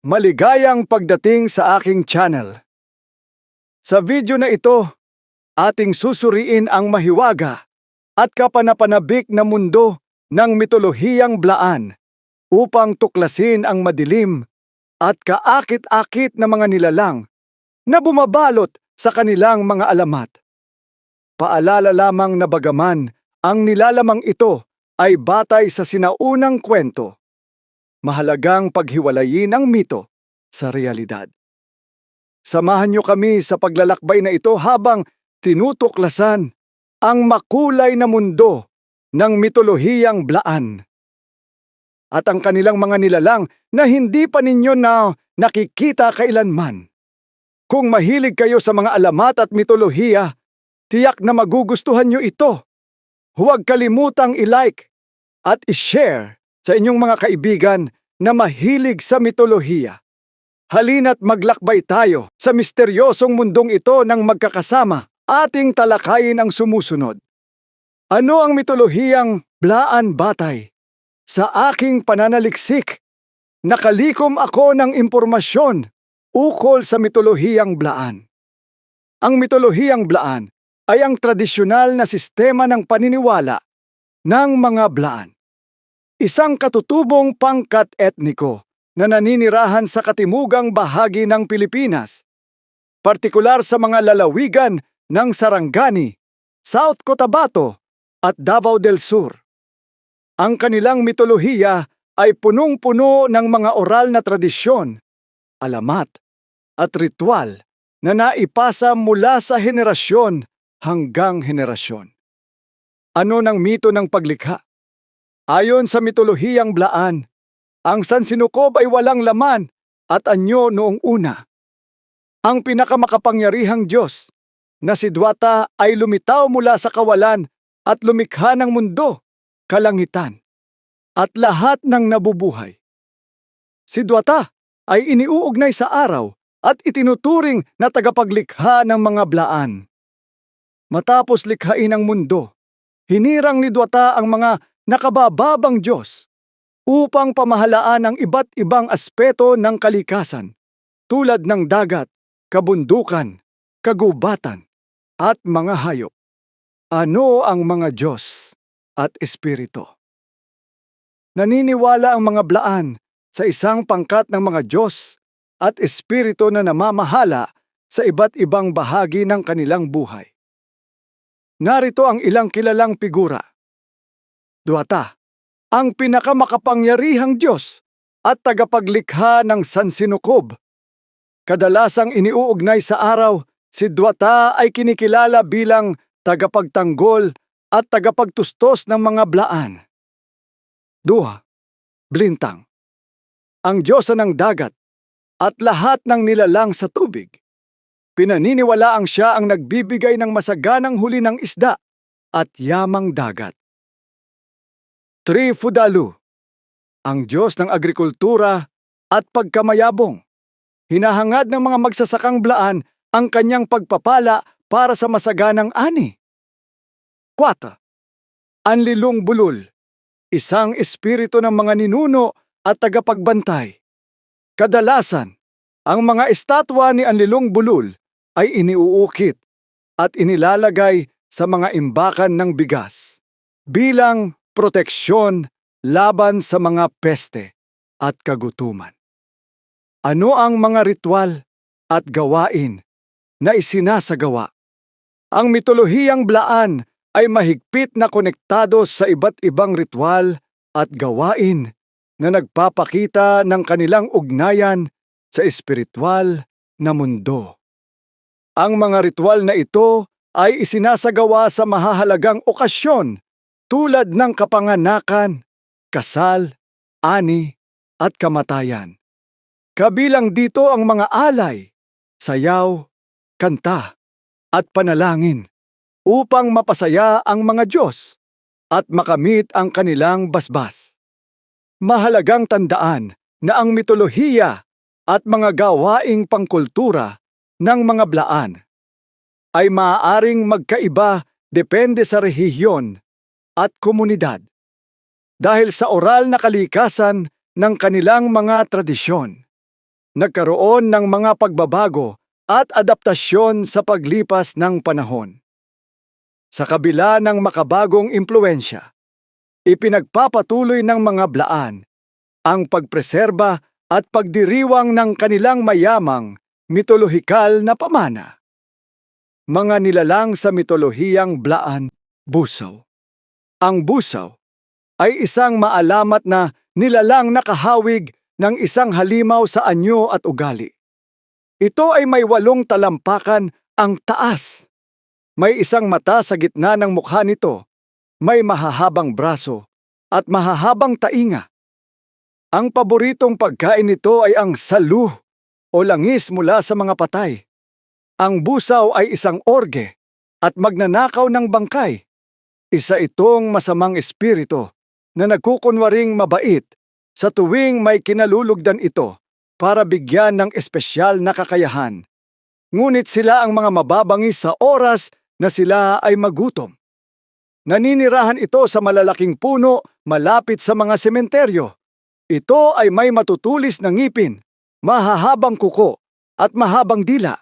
Maligayang pagdating sa aking channel. Sa video na ito, ating susuriin ang mahiwaga at kapanapanabik na mundo ng mitolohiyang blaan upang tuklasin ang madilim at kaakit-akit na mga nilalang na bumabalot sa kanilang mga alamat. Paalala lamang na bagaman ang nilalamang ito ay batay sa sinaunang kwento mahalagang paghiwalayin ang mito sa realidad. Samahan niyo kami sa paglalakbay na ito habang tinutuklasan ang makulay na mundo ng mitolohiyang blaan. At ang kanilang mga nilalang na hindi pa ninyo na nakikita kailanman. Kung mahilig kayo sa mga alamat at mitolohiya, tiyak na magugustuhan niyo ito. Huwag kalimutang i-like at i-share sa inyong mga kaibigan na mahilig sa mitolohiya. Halina't maglakbay tayo sa misteryosong mundong ito ng magkakasama. Ating talakayin ang sumusunod. Ano ang mitolohiyang blaan batay? Sa aking pananaliksik, nakalikom ako ng impormasyon ukol sa mitolohiyang blaan. Ang mitolohiyang blaan ay ang tradisyonal na sistema ng paniniwala ng mga blaan isang katutubong pangkat etniko na naninirahan sa katimugang bahagi ng Pilipinas, partikular sa mga lalawigan ng Sarangani, South Cotabato at Davao del Sur. Ang kanilang mitolohiya ay punong-puno ng mga oral na tradisyon, alamat, at ritual na naipasa mula sa henerasyon hanggang henerasyon. Ano ng mito ng paglikha? Ayon sa mitolohiyang blaan, ang sansinukob ay walang laman at anyo noong una. Ang pinakamakapangyarihang Diyos na si Dwata ay lumitaw mula sa kawalan at lumikha ng mundo, kalangitan, at lahat ng nabubuhay. Si Dwata ay iniuugnay sa araw at itinuturing na tagapaglikha ng mga blaan. Matapos likhain ang mundo, hinirang ni Dwata ang mga nakabababang Diyos upang pamahalaan ang iba't ibang aspeto ng kalikasan tulad ng dagat, kabundukan, kagubatan, at mga hayop. Ano ang mga Diyos at Espiritu? Naniniwala ang mga blaan sa isang pangkat ng mga Diyos at Espiritu na namamahala sa iba't ibang bahagi ng kanilang buhay. Narito ang ilang kilalang figura Duwata, ang pinakamakapangyarihang Diyos at tagapaglikha ng sansinukob. Kadalasang iniuugnay sa araw, si Duwata ay kinikilala bilang tagapagtanggol at tagapagtustos ng mga blaan. Duha, Blintang, ang Diyosa ng dagat at lahat ng nilalang sa tubig. Pinaniniwalaang siya ang nagbibigay ng masaganang huli ng isda at yamang dagat. Trifudalu, ang Diyos ng agrikultura at pagkamayabong. Hinahangad ng mga magsasakang blaan ang kanyang pagpapala para sa masaganang ani. 4. Anlilong bulul, isang espiritu ng mga ninuno at tagapagbantay. Kadalasan, ang mga estatwa ni Anlilong Bulul ay iniuukit at inilalagay sa mga imbakan ng bigas bilang proteksyon laban sa mga peste at kagutuman. Ano ang mga ritual at gawain na isinasagawa? Ang mitolohiyang blaan ay mahigpit na konektado sa iba't ibang ritual at gawain na nagpapakita ng kanilang ugnayan sa espiritual na mundo. Ang mga ritual na ito ay isinasagawa sa mahahalagang okasyon tulad ng kapanganakan, kasal, ani, at kamatayan. Kabilang dito ang mga alay, sayaw, kanta, at panalangin upang mapasaya ang mga Diyos at makamit ang kanilang basbas. Mahalagang tandaan na ang mitolohiya at mga gawaing pangkultura ng mga blaan ay maaaring magkaiba depende sa rehiyon at komunidad dahil sa oral na kalikasan ng kanilang mga tradisyon. nagkaroon ng mga pagbabago at adaptasyon sa paglipas ng panahon. Sa kabila ng makabagong impluensya, ipinagpapatuloy ng mga blaan ang pagpreserba at pagdiriwang ng kanilang mayamang mitolohikal na pamana. Mga nilalang sa mitolohiyang blaan, busaw. Ang busaw ay isang maalamat na nilalang nakahawig ng isang halimaw sa anyo at ugali. Ito ay may walong talampakan ang taas. May isang mata sa gitna ng mukha nito, may mahahabang braso at mahahabang tainga. Ang paboritong pagkain nito ay ang salu o langis mula sa mga patay. Ang busaw ay isang orge at magnanakaw ng bangkay. Isa itong masamang espiritu na nagkukunwaring mabait sa tuwing may kinalulugdan ito para bigyan ng espesyal na kakayahan. Ngunit sila ang mga mababangis sa oras na sila ay magutom. Naninirahan ito sa malalaking puno malapit sa mga sementeryo. Ito ay may matutulis na ngipin, mahahabang kuko, at mahabang dila.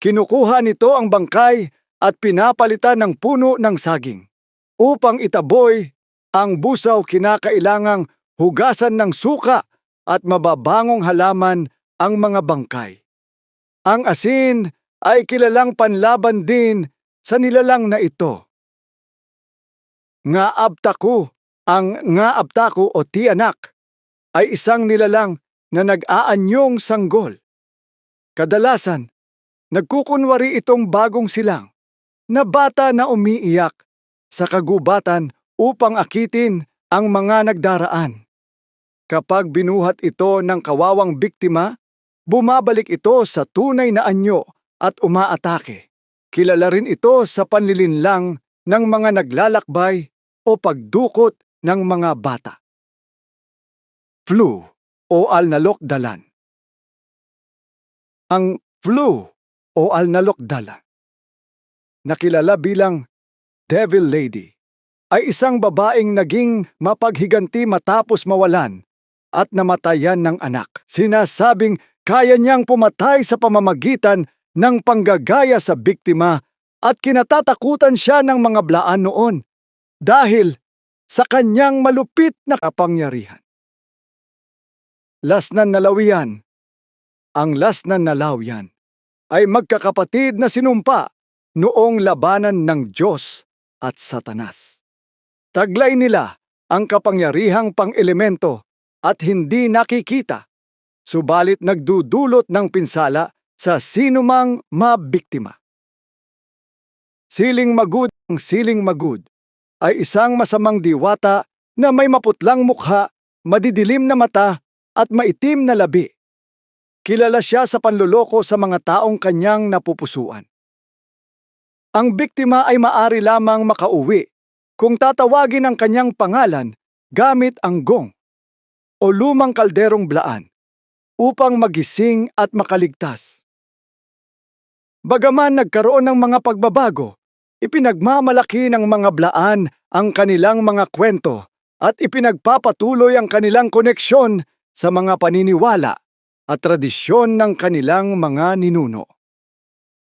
Kinukuha nito ang bangkay at pinapalitan ng puno ng saging. Upang itaboy, ang busaw kinakailangang hugasan ng suka at mababangong halaman ang mga bangkay. Ang asin ay kilalang panlaban din sa nilalang na ito. Nga abtaku, ang nga abtaku o tianak, ay isang nilalang na nag-aanyong sanggol. Kadalasan, nagkukunwari itong bagong silang na bata na umiiyak sa kagubatan upang akitin ang mga nagdaraan. Kapag binuhat ito ng kawawang biktima, bumabalik ito sa tunay na anyo at umaatake. Kilala rin ito sa panlilinlang ng mga naglalakbay o pagdukot ng mga bata. Flu o alnalok-dalan Ang flu o alnalok-dalan, nakilala bilang Devil Lady, ay isang babaeng naging mapaghiganti matapos mawalan at namatayan ng anak. Sinasabing kaya niyang pumatay sa pamamagitan ng panggagaya sa biktima at kinatatakutan siya ng mga blaan noon dahil sa kanyang malupit na kapangyarihan. Lasnan Nalawian Ang Lasnan Nalawian ay magkakapatid na sinumpa noong labanan ng Diyos at Satanas. Taglay nila ang kapangyarihang pang-elemento at hindi nakikita, subalit nagdudulot ng pinsala sa sinumang mabiktima. Siling Magud ang Siling Magud ay isang masamang diwata na may maputlang mukha, madidilim na mata at maitim na labi. Kilala siya sa panluloko sa mga taong kanyang napupusuan. Ang biktima ay maari lamang makauwi kung tatawagin ang kanyang pangalan gamit ang gong o lumang kalderong blaan upang magising at makaligtas. Bagaman nagkaroon ng mga pagbabago, ipinagmamalaki ng mga blaan ang kanilang mga kwento at ipinagpapatuloy ang kanilang koneksyon sa mga paniniwala at tradisyon ng kanilang mga ninuno.